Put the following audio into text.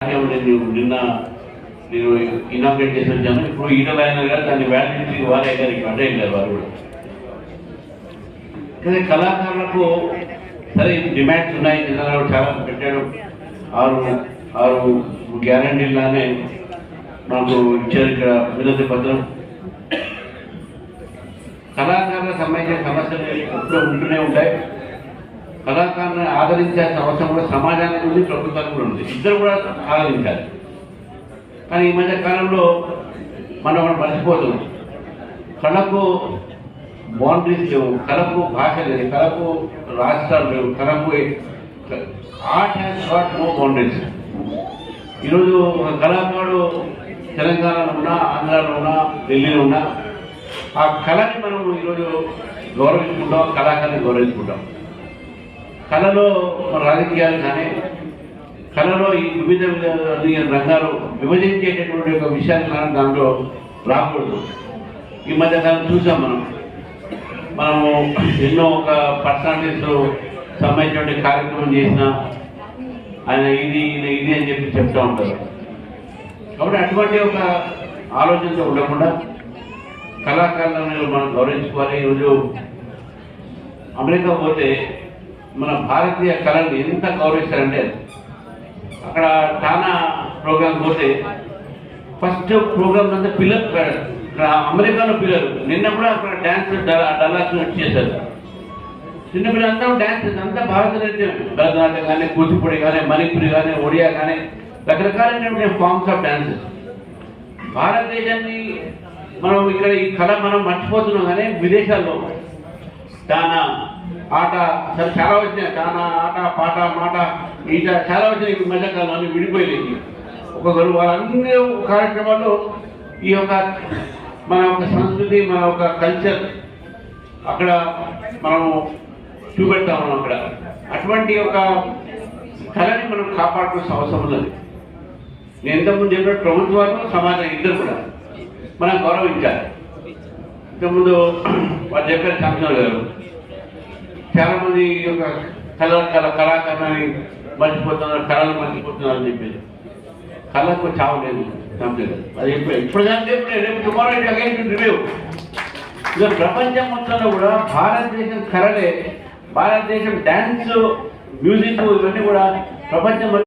నేను నిన్న నేను ఇనాగ్రేట్ చేసి వచ్చాను ఇప్పుడు ఈటల ఆయన గారు దాన్ని వ్యాలిడిటీ వారే గారికి అంటే గారు వారు కూడా. కానీ కళాకారులకు సరే డిమాండ్స్ ఉన్నాయి నిన్న చాలా పెట్టాడు ఆరు ఆరు గ్యారంటీలానే మాకు ఇచ్చారు ఇక్కడ వినతి పత్రం. కళాకారులకు సంబంధించిన సమస్యలు ఎప్పుడూ ఉంటూనే ఉంటాయి. కళాకారులను ఆదరించాల్సిన అవసరం కూడా సమాజానికి ఉంది ప్రభుత్వానికి కూడా ఉంది. ఇద్దరు కూడా ఆదరించాలి. కానీ ఈ మధ్య కాలంలో మనం మనం మర్చిపోతున్నాం కళకు బౌండరీస్ లేవు కళకు భాష లేదు కళకు రాష్ట్రాలు లేవు కళకు art has got no boundaries ఈరోజు ఒక కళాకారుడు తెలంగాణలో ఉన్నా ఆంధ్రాలో ఉన్నా ఢిల్లీలో ఉన్నా ఆ కళని మనం ఈరోజు గౌరవించుకుంటాం కళాకారుని గౌరవించుకుంటాం. కళలో రాజకీయాలు కానీ కళలో ఈ వివిధ రంగాలు విభజించేటటువంటి ఒక విషయాలు కానీ దాంట్లో రాకూడదు. ఈ మధ్య కాలం చూసాం మనం. మనము ఎన్నో ఒక పర్సనాలిటీస్ సంబంధించిన కార్యక్రమం చేసినా ఆయన ఇది ఈయన ఇది అని చెప్పి చెప్తూ ఉంటారు. కాబట్టి అటువంటి ఒక ఆలోచనతో ఉండకుండా కళాకారులను మనం గౌరవించుకోవాలి. ఈరోజు అమెరికా పోతే మన భారతీయ కళని ఎంత గౌరవిస్తారంటే అక్కడ చాలా ప్రోగ్రామ్ పోతే ఫస్ట్ ప్రోగ్రామ్ అంతా పిల్లలు ఇక్కడ అమెరికాలో పిల్లలు. నిన్న కూడా అక్కడ డ్యాన్స్ డల్లాస్ చేశారు. చిన్న పిల్లలంతా డ్యాన్స్ అంతా భారతనాట్యం భరతనాట్యం కానీ కూచిపూడి కానీ మణిపురి కానీ ఒడియా కానీ రకరకాలైనటువంటి ఫార్మ్స్ ఆఫ్ డ్యాన్సెస్ భారతదేశాన్ని మనం ఇక్కడ ఈ కళ మనం మర్చిపోతున్నాం కానీ విదేశాల్లో చాలా ఆట సరే చాలా వచ్చినాయి. చాలా ఆట పాట మాట. ఈట చాలా వచ్చినాయి. ఈ మధ్యకాలంలో అన్ని విడిపోయినాయి ఒక్కొక్కరు వాళ్ళన్ని కార్యక్రమాలు ఈ యొక్క మన యొక్క సంస్కృతి మన యొక్క కల్చర్ అక్కడ మనం చూపెడతా ఉన్నాం అక్కడ. అటువంటి ఒక కళని మనం కాపాడుకోవాల్సిన అవసరం ఉన్నది. నేను ఇంతకుముందు చెప్పిన ప్రభుత్వాలు సమాజం ఇద్దరు కూడా మనం గౌరవించాలి. ఇంతకుముందు వాళ్ళు చెప్పారు శాంసన్ గారు చాలా మంది ఈ యొక్క కళ కళ కళాకారులని మర్చిపోతున్నారు కళలు మర్చిపోతున్నారు అని చెప్పేది. కళకు చావలేదు అది ఇప్పుడు ఇప్పుడు రేపు టుమారో అగైన్ రివ్యూ ఇక ప్రపంచం మొత్తంలో కూడా భారతదేశం కళలే భారతదేశం డ్యాన్స్ మ్యూజిక్ ఇవన్నీ కూడా ప్రపంచం